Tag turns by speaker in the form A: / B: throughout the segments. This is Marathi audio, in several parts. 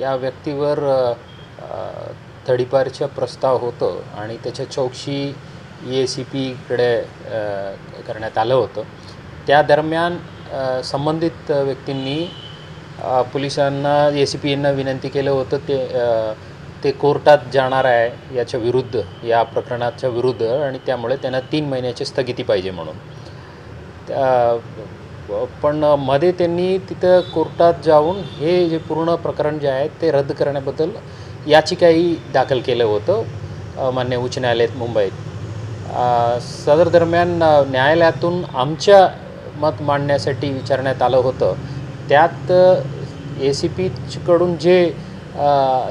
A: या व्यक्तीवर अ, प्रस्ताव होतं आणि त्याच्या चौकशी ए सी पीकडे करण्यात आलं होतं. त्या दरम्यान संबंधित व्यक्तींनी पोलिसांना ए सी पी यांना विनंती केलं होतं ते ते कोर्टात जाणार आहे याच्या विरुद्ध या प्रकरणाच्या विरुद्ध आणि त्यामुळे त्यांना तीन महिन्याची स्थगिती पाहिजे म्हणून. त्या- पण मध्ये त्यांनी तिथं कोर्टात जाऊन हे जे पूर्ण प्रकरण जे आहे ते रद्द करण्याबद्दल याचिकाही दाखल केलं होतं मान्य उच्च न्यायालयात मुंबईत. सदर दरम्यान न्यायालयातून आमच्या मत मांडण्यासाठी विचारण्यात आलं होतं. त्यात ए सी पीकडून जे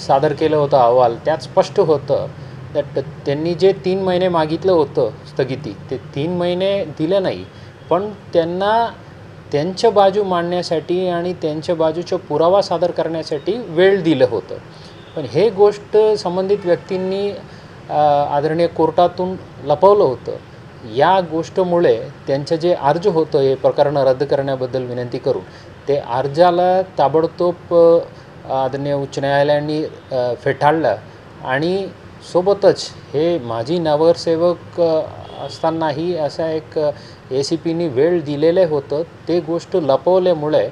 A: सादर केलं होतं अहवाल त्यात स्पष्ट होतं दॅट त्यांनी जे तीन महिने मागितलं होतं स्थगिती ते तीन महिने दिलं नाही. पण त्यांना त्यांच्या बाजू मांडण्यासाठी आणि त्यांच्या बाजूचा पुरावा सादर करण्यासाठी वेळ दिलं होतं. पण हे गोष्ट संबंधित व्यक्तींनी आदरणीय कोर्टातून लपवलं होतं. या गोष्टमुळे त्यांचं जे अर्ज होतं हे प्रकरण रद्द करण्याबद्दल विनंती करून ते अर्जाला ताबडतोब आदरणीय उच्च न्यायालयाने फेटाळलं आणि सोबतच हे माजी नगरसेवक असतानाही असा एक ए सी पीनी वेळ दिलेलं होतं ते गोष्ट लपवल्यामुळे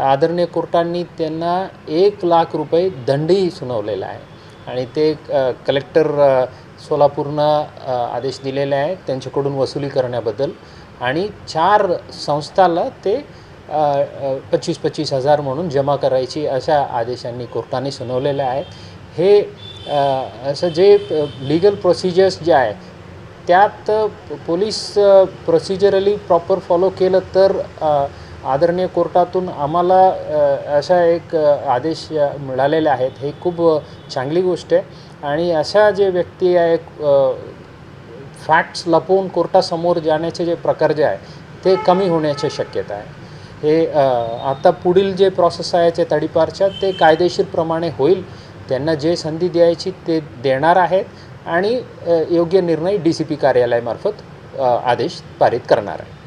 A: आदरणीय कोर्टांनी त्यांना एक लाख रुपये दंडही सुनावलेला आहे. आणि ते कलेक्टर सोलापूरनं आदेश दिलेले आहे त्यांच्याकडून वसुली करण्याबद्दल. आणि चार संस्थाला ते पच्चीस पच्चीस हजार म्हणून जमा करायची अशा आदेशांनी कोर्टाने सुनावलेल्या आहेत. हे असं जे लिगल प्रोसिजर्स जे आहे त्यात पोलीस प्रोसिजरली प्रॉपर फॉलो केलं तर आदरणीय कोर्टातून आम्हाला अशा एक आदेश मिळालेले आहेत. हे खूप चांगली गोष्ट आहे. आणि अशा जे व्यक्ती आहे फॅक्ट्स लपवून कोर्टासमोर जाण्याचे जे प्रकार जे आहे ते कमी होण्याची शक्यता आहे. हे आता पुढील जे प्रोसेस आहे ते तडीपारच्या ते कायदेशीरप्रमाणे होईल. त्यांना जे संधी द्यायची ते देणार आहेत. आणि योग्य निर्णय डी सी पी कार्यालयामार्फत आदेश पारित करणार आहे.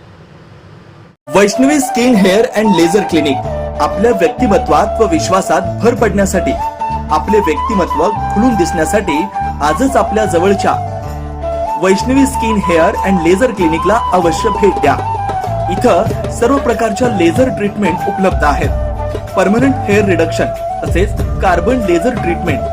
B: Vaishnavi skin hair and laser clinic आपल्या व्यक्तिमत्वात व विश्वासात भर पडण्यासाठी आपले व्यक्तिमत्व खुलून दिसण्यासाठी आजच आपल्या जवळच्या Vaishnavi skin hair and laser क्लिनिकला अवश्य भेट द्या. इथं सर्व प्रकारच्या लेझर ट्रीटमेंट उपलब्ध आहेत. परमनंट हेअर रिडक्शन तसेच carbon laser treatment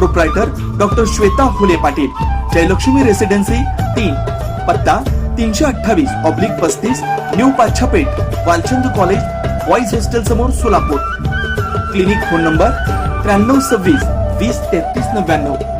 B: Proprietor doctor Shweta Phule Patil Jayalakshmi residency तीन पत्ता तीनशे अठ्ठावीस ऑब्लिक पस्तीस new Pachhapeth Walchand college boys hostel समोर सोलापूर क्लिनिक फोन नंबर त्र्याण्णव सव्वीस वीस तेहतीस नव्याण्णव